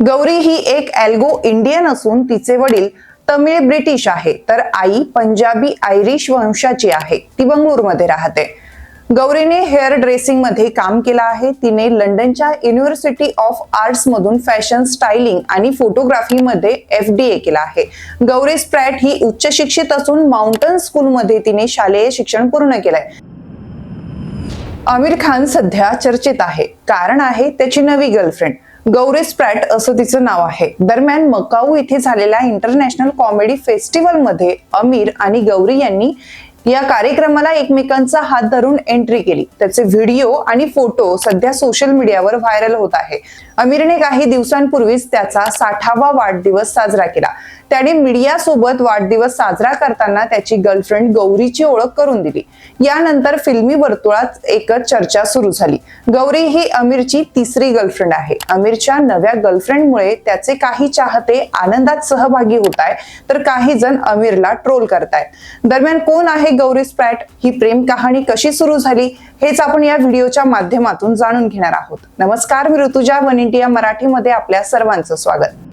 गौरी ही एक algo Indian असून तिचे वडील तमिळ ब्रिटिश आहे. तर आई पंजाबी आयरिश वंशाची आहे. ती बंगळुरूमध्ये राहते. गौरीने हेअर ड्रेसिंगमध्ये काम केलं आहे. तिने लंडनच्या युनिव्हर्सिटी ऑफ आर्ट्स मधून फॅशन स्टायलिंग आणि फोटोग्राफी मध्ये एफ डी ए केला आहे. गौरी स्प्रॅट ही उच्च शिक्षित असून माउंटन स्कूलमध्ये तिने शालेय शिक्षण पूर्ण केलंय. आमिर खान सध्या चर्चेत आहे. कारण आहे त्याची नवी गर्लफ्रेंड. गौरी स्प्रॅट असं तिचं नाव आहे. दरम्यान मकाऊ इथे झालेल्या इंटरनॅशनल कॉमेडी फेस्टिवलमध्ये आणि गौरी यांनी या कार्यक्रमाला एकमेकांचा हात धरून एंट्री केली. त्याचे व्हिडिओ आणि फोटो सध्या सोशल मीडियावर व्हायरल होत आहे. आमिरने काही दिवसांपूर्वीच त्याचा साठावा वाढदिवस साजरा केला. त्याने मीडिया सोबत वाढदिवस साजरा करताना त्याची गर्लफ्रेंड गौरीची ओळख करून दिली. यानंतर फिल्मी वर्तुळात एकच चर्चा सुरू झाली. गौरी ही आमिरची तिसरी गर्लफ्रेंड आहे. आमिरच्या नव्या गर्लफ्रेंडमुळे त्याचे काही चाहते आनंदात सहभागी होत आहे तर काही जण आमिरला ट्रोल करतायत. दरम्यान कोण आहे गौरी स्प्रॅट ही प्रेम कहाणी कशी सुरू झाली हेच आपण या व्हिडिओच्या माध्यमातून जाणून घेणार आहोत. नमस्कार मी ऋतुजा वन इंडिया मराठीमध्ये आपल्या सर्वांचं स्वागत.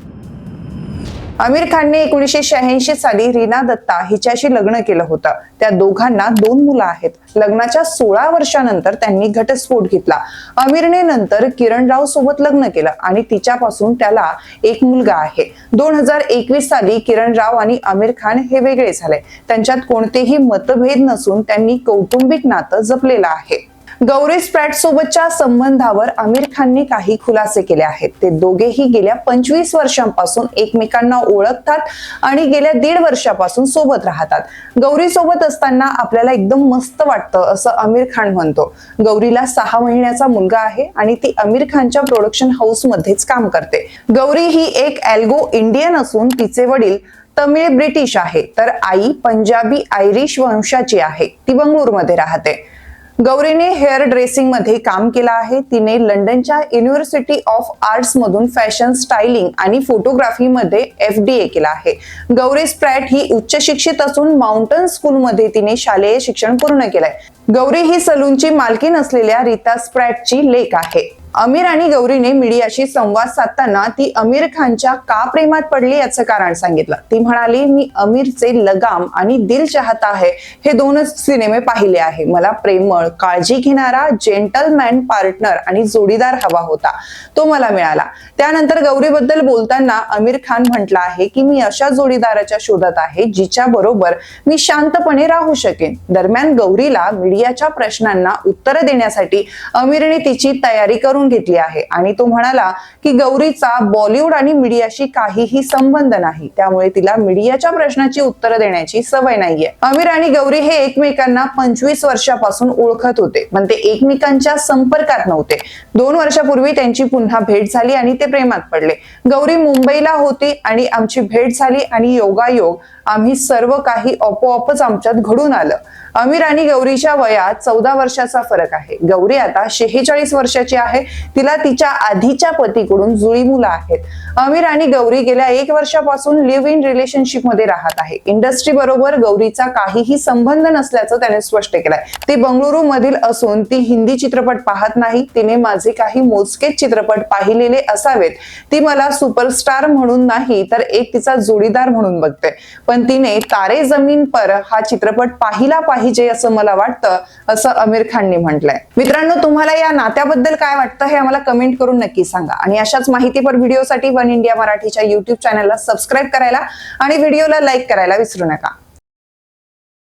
आमिर खानने एकोणीशे शहाऐंशी साली रीना दत्ता हिच्याशी लग्न केलं होतं. त्या दोघांना दोन मुलं आहेत. लग्नाच्या सोळा वर्षानंतर त्यांनी घटस्फोट घेतला. आमिरने नंतर किरण राव सोबत लग्न केलं आणि तिच्यापासून त्याला एक मुलगा आहे. दोन हजार एकवीस साली किरण राव आणि आमिर खान हे वेगळे झाले. त्यांच्यात कोणतेही मतभेद नसून त्यांनी कौटुंबिक नातं जपलेलं आहे. गौरी स्प्रॅट सोबतच्या संबंधावर आमिर खानने काही खुलासे केले आहेत. ते दोघेही गेल्या पंचवीस वर्षांपासून एकमेकांना ओळखतात आणि गेल्या दीड वर्षापासून सोबत राहतात. गौरी सोबत असताना आपल्याला एकदम मस्त वाटतं असं आमिर खान म्हणतो. गौरीला सहा महिन्याचा मुलगा आहे आणि ती आमिर खानच्या प्रोडक्शन हाऊस मध्येच काम करते. गौरी ही एक अल्गो इंडियन असून तिचे वडील तमिळ ब्रिटिश आहे. तर आई पंजाबी आयरिश वंशाची आहे. ती बंगळुरूमध्ये राहते. गौरीने हेअर ड्रेसिंगमध्ये काम केलं आहे. तिने लंडनच्या युनिव्हर्सिटी ऑफ आर्ट्स मधून फॅशन स्टायलिंग आणि फोटोग्राफी मध्ये एफ डी ए केला आहे. गौरी स्प्रॅट ही उच्च शिक्षित असून माउंटन स्कूलमध्ये तिने शालेय शिक्षण पूर्ण केलंय. गौरी ही सलूनची मालकीन असलेल्या रीता स्प्रॅटची लेख आहे. आमिर आणि गौरीने मीडियाशी संवाद साधताना ती आमिर खानच्या का प्रेमात पडली याचं कारण सांगितलं. ती म्हणाली मी आमिरचे लगाम आणि दिल चाहता है हे दोनच सिनेमे पाहिले आहे. मला प्रेमळ काळजी घेणारा जेंटलमॅन पार्टनर आणि जोडीदार हवा होता. तो मला मिळाला. त्यानंतर गौरीबद्दल बोलताना आमिर खान म्हटलं आहे की मी अशा जोडीदाराच्या शोधात आहे जिच्या बरोबर मी शांतपणे राहू शकेन. दरम्यान गौरीला मीडियाच्या प्रश्नांना उत्तर देण्यासाठी आमिरने तिची तयारी करून घेतली आहे. आणि तो म्हणाला की गौरीचा बॉलिवूड आणि मीडियाशी काहीही संबंध नाही. त्यामुळे तिला मीडियाच्या प्रश्नाची उत्तरं देण्याची सवय नाहीये. आमिर आणि गौरी हे एकमेकांना पंचवीस वर्षापासून ओळखत होते. पण ते एकमेकांच्या संपर्कात नव्हते. दोन वर्षापूर्वी त्यांची पुन्हा भेट झाली आणि ते प्रेमात पडले. गौरी मुंबईला होती आणि आमची भेट झाली आणि योगायोग आम्ही सर्व काही आपोआपच आमच्यात घडून आलं. आमिर आणि गौरीच्या वयात चौदा वर्षाचा फरक आहे. गौरी आता शेहेचाळीस वर्षाची आहे तिला तिच्या आधीच्या पतीकडून जुळी मुलं आहेत. आमिर आणि गौरी गेल्या एक वर्षापासून लिव्ह इन रिलेशनशिपमध्ये राहत आहे. इंडस्ट्री बरोबर गौरीचा काहीही संबंध नसल्याचं त्याने स्पष्ट केलंय. ती बंगळुरू मधील असून ती हिंदी चित्रपट पाहत नाही. तिने माझे काही मोजकेच चित्रपट पाहिलेले असावेत. ती मला सुपरस्टार म्हणून नाही तर एक तिचा जोडीदार म्हणून बघते. पण तिने तारे जमीन पर हा चित्रपट पाहिला पाहिजे असं मला वाटतं असं आमिर खानने म्हटलंय. मित्रांनो तुम्हाला या नात्याबद्दल काय वाटतं? वाटतं हे आम्हाला कमेंट करून नक्की सांगा. आणि अशाच माहितीपर व्हिडिओसाठी वन इंडिया मराठीच्या युट्यूब चॅनलला सबस्क्राईब करायला आणि व्हिडिओला लाईक करायला विसरू नका.